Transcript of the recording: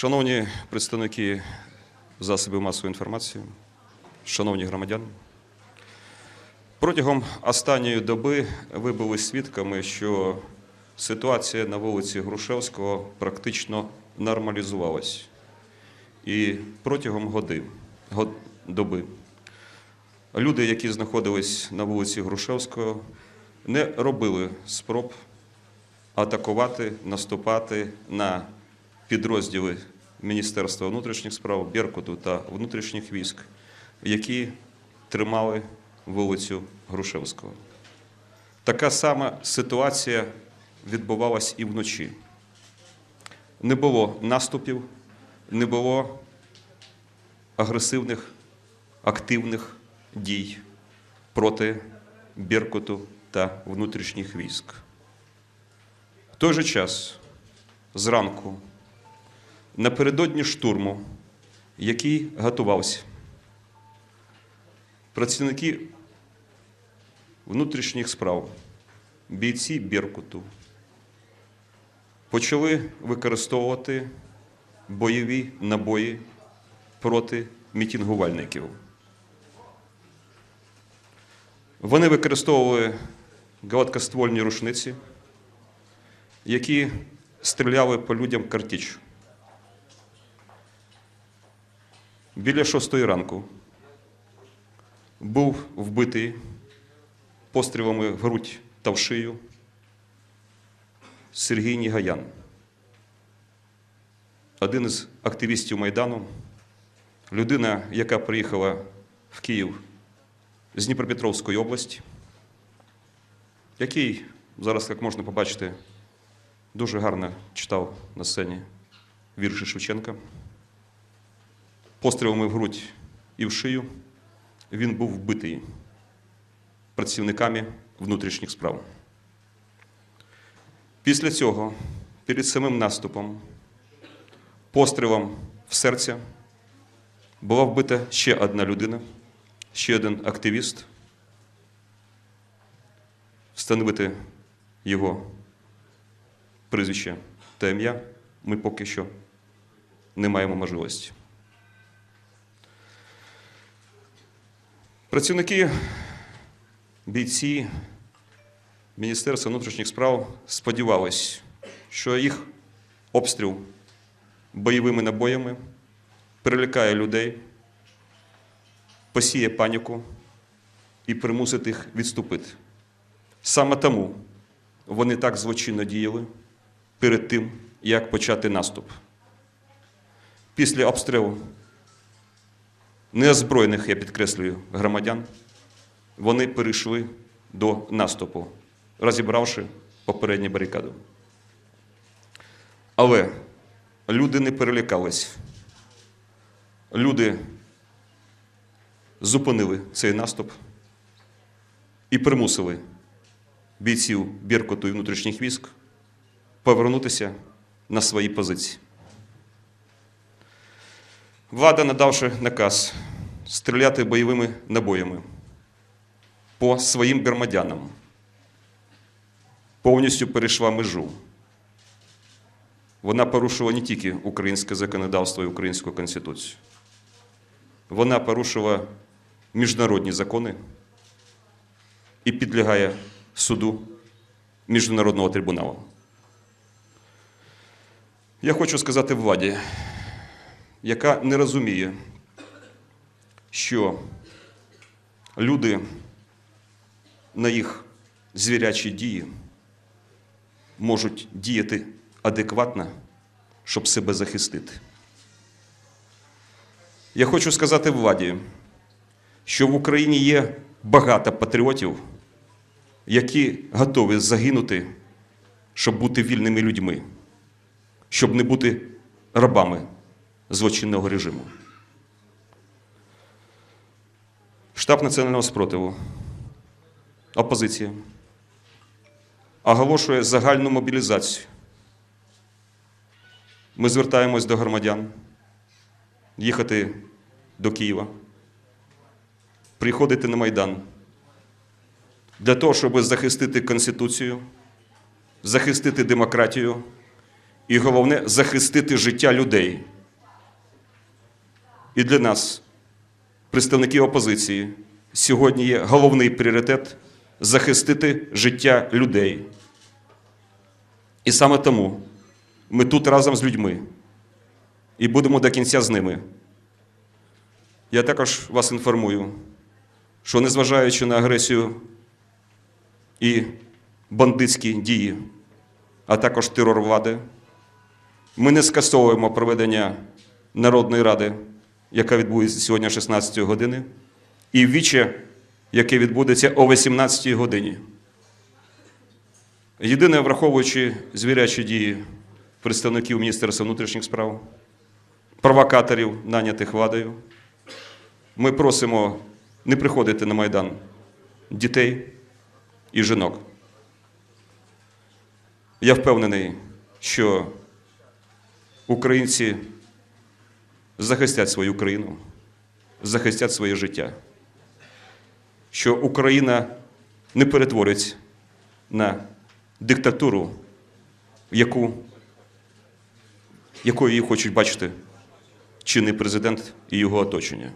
Шановні представники засобів масової інформації, шановні громадяни, протягом останньої доби ви були свідками, що ситуація на вулиці Грушевського практично нормалізувалась. І протягом годи, год- доби люди, які знаходились на вулиці Грушевського, не робили спроб атакувати, наступати на підрозділи Міністерства внутрішніх справ, Беркуту та внутрішніх військ, які тримали вулицю Грушевського. Така сама ситуація відбувалась і вночі. Не було наступів, не було агресивних, активних дій проти Беркуту та внутрішніх військ. В той же час, зранку, напередодні штурму, який готувався, працівники внутрішніх справ, бійці Беркуту, почали використовувати бойові набої проти мітингувальників. Вони використовували гладкоствольні рушниці, які стріляли по людям картіч. Біля шостої ранку був вбитий пострілами в грудь та в шию Сергій Нігаян, один із активістів Майдану, людина, яка приїхала в Київ з Дніпропетровської області, який зараз, як можна побачити, дуже гарно читав на сцені вірші Шевченка. Пострілами в грудь і в шию він був вбитий працівниками внутрішніх справ. Після цього, перед самим наступом, пострілом в серце була вбита ще одна людина, ще один активіст. Встановити його прізвище та ім'я ми поки що не маємо можливості. Працівники, бійці Міністерства внутрішніх справ сподівались, що їх обстріл бойовими набоями перелякає людей, посіє паніку і примусить їх відступити. Саме тому вони так злочинно діяли перед тим, як почати наступ. Після обстрілу неозброєних, я підкреслюю, громадян, вони перейшли до наступу, розібравши попередню барикаду. Але люди не перелякались. Люди зупинили цей наступ і примусили бійців Беркуту і внутрішніх військ повернутися на свої позиції. Влада, надавши наказ стріляти бойовими набоями по своїм громадянам, повністю перейшла межу. Вона порушила не тільки українське законодавство і українську конституцію. Вона порушила міжнародні закони і підлягає суду Міжнародного трибуналу. Я хочу сказати владі, яка не розуміє, що люди на їх звірячі дії можуть діяти адекватно, щоб себе захистити. Я хочу сказати владі, що в Україні є багато патріотів, які готові загинути, щоб бути вільними людьми, щоб не бути рабами злочинного режиму. Штаб національного спротиву, опозиція оголошує загальну мобілізацію. Ми звертаємось до громадян їхати до Києва, приходити на Майдан для того, щоб захистити Конституцію, захистити демократію і головне захистити життя людей. І для нас, представників опозиції, сьогодні є головний пріоритет захистити життя людей. І саме тому ми тут разом з людьми і будемо до кінця з ними. Я також вас інформую, що незважаючи на агресію і бандитські дії, а також терор влади, ми не скасовуємо проведення Народної ради, яка відбудеться сьогодні о 16 години, і віче, яке відбудеться о 18 годині. Єдине, враховуючи звірячі дії представників Міністерства внутрішніх справ, провокаторів, нанятих владою, ми просимо не приходити на Майдан дітей і жінок. Я впевнений, що українці захистять свою країну, захистять своє життя, що Україна не перетвориться на диктатуру, яку, якою її хочуть бачити чинний президент і його оточення.